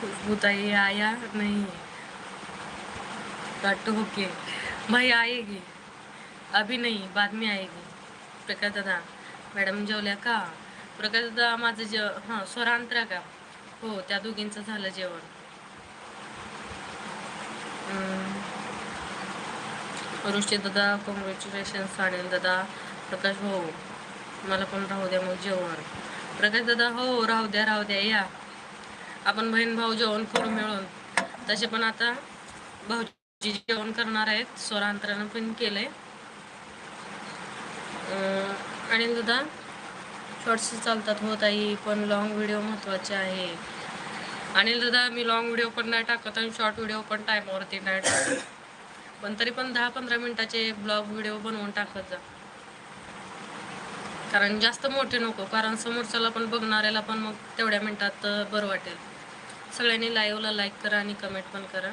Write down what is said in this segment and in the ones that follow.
खुशबू ताई आया? नहीं। कट होके। भाई आएगी। अभी नहीं बाद में आएगी। प्रकाश दादा मॅडम जेवल्या का? प्रकाश दादा माझं जेव हां स्वरांतरा का? हो त्या दोघींचं झालं जेवण. ऋषी दादा कॉंग्रॅच्युलेशन्स अनिल दादा प्रकाश भाऊ मला पण राहू द्या मग जेवण. प्रकाश दादा हो राहू द्या राहू द्या या. आपण बहीण भाऊ जेवण करू मिळून. तसे पण आता भाऊजी जेवण करणार आहेत. स्वरांतरानं पण केलंय. आणि अनिल दादा शॉर्ट्स चालतात होत आई पण लॉंग व्हिडिओ महत्त्वाचे आहे. आणि दादा मी लॉंग व्हिडिओ पण नाही टाकत आणि शॉर्ट व्हिडिओ पण टायमावरती नाही टाकत. पण तरी पण दहा पंधरा मिनिटाचे ब्लॉग व्हिडिओ बनवून टाकत जा. कारण जास्त मोठे नको कारण समोरच्याला पण बघणाऱ्याला पण मग तेवढ्या मिनटात बरं वाटेल. सगळ्यांनी लाईव्हला लाईक करा आणि कमेंट पण करा.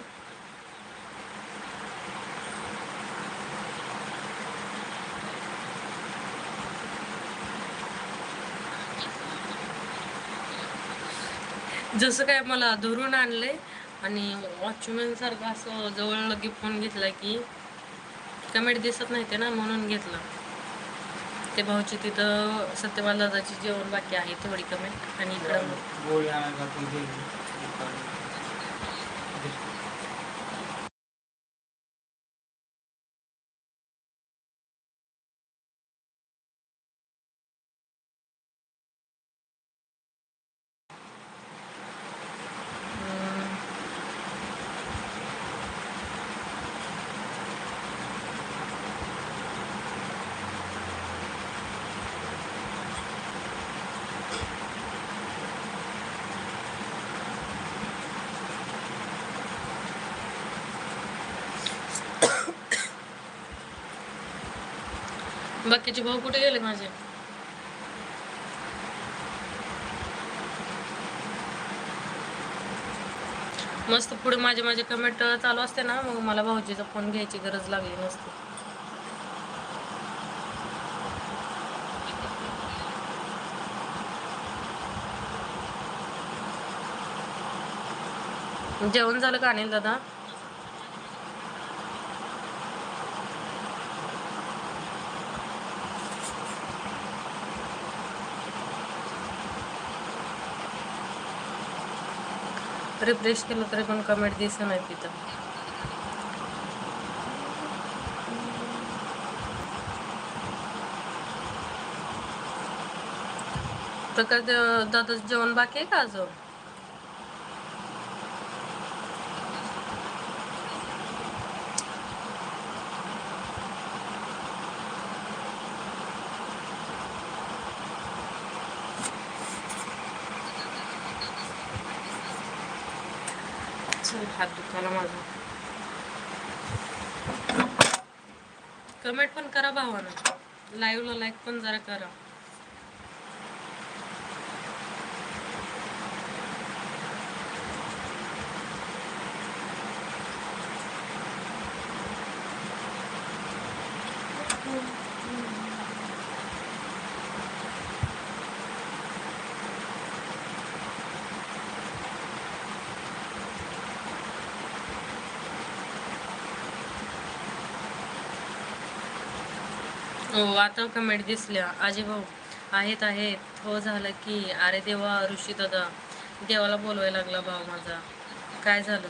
जसं काय मला धरून आणले आणि वॉचमॅन सारखं असं जवळ लगे फोन घेतला की कमेंट दिसत नाही ते ना म्हणून घेतलं. ते भाऊची तिथं सत्यपाल दादाची जेवण बाकी आहे थोडी कमेंट आणि इकडं Thank you. बाकीचे भाऊ कुठे गेले माझे? मस्त पुढे माझे माझे कमेंट चालू असते ना मग मला भाऊजीचा फोन घ्यायची गरज लागली नसते. जेवण झालं का अनिल दादा? रिफ्रेश केलं तरी पण कमेंट दिसत नाही तिथं. तर काय दादाचं जेवण बाकी आहे का अजून चल, हात दुखायला माझा. कमेंट पण करा भावानं. लाईव्हला लाईक पण जरा करा. हो आता कमेंट दिसल्या. अजय भाऊ आहेत आहेत. हो झालं की. अरे देवा ऋषी दादा. देवाला बोलवायला लागला भाऊ माझा. काय झालं?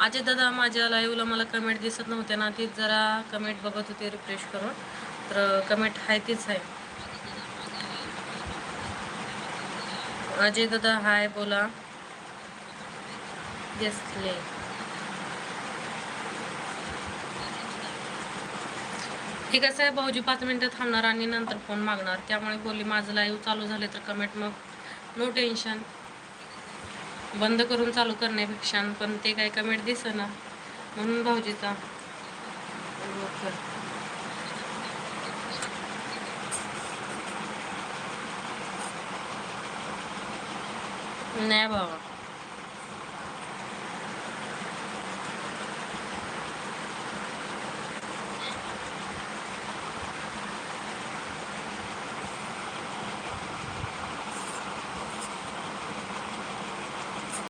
अजय दादा माझ्या लाईव्हला मला कमेंट दिसत नव्हते ना तीच जरा कमेंट बघत होते रिफ्रेश करून. तर कमेंट आहे तीच आहे अजय दादा हाय बोला. दिसले. हे कसं आहे भाऊजी पाच मिनटं थांबणार आणि नंतर फोन मागणार. त्यामुळे बोलली माझं लाईव्ह चालू झाले तर कमेंट मग नो टेन्शन बंद करून चालू करण्यापेक्षा पण ते काय कमेंट दिसेना. म्हणून भाऊजीचा. नाही बाबा.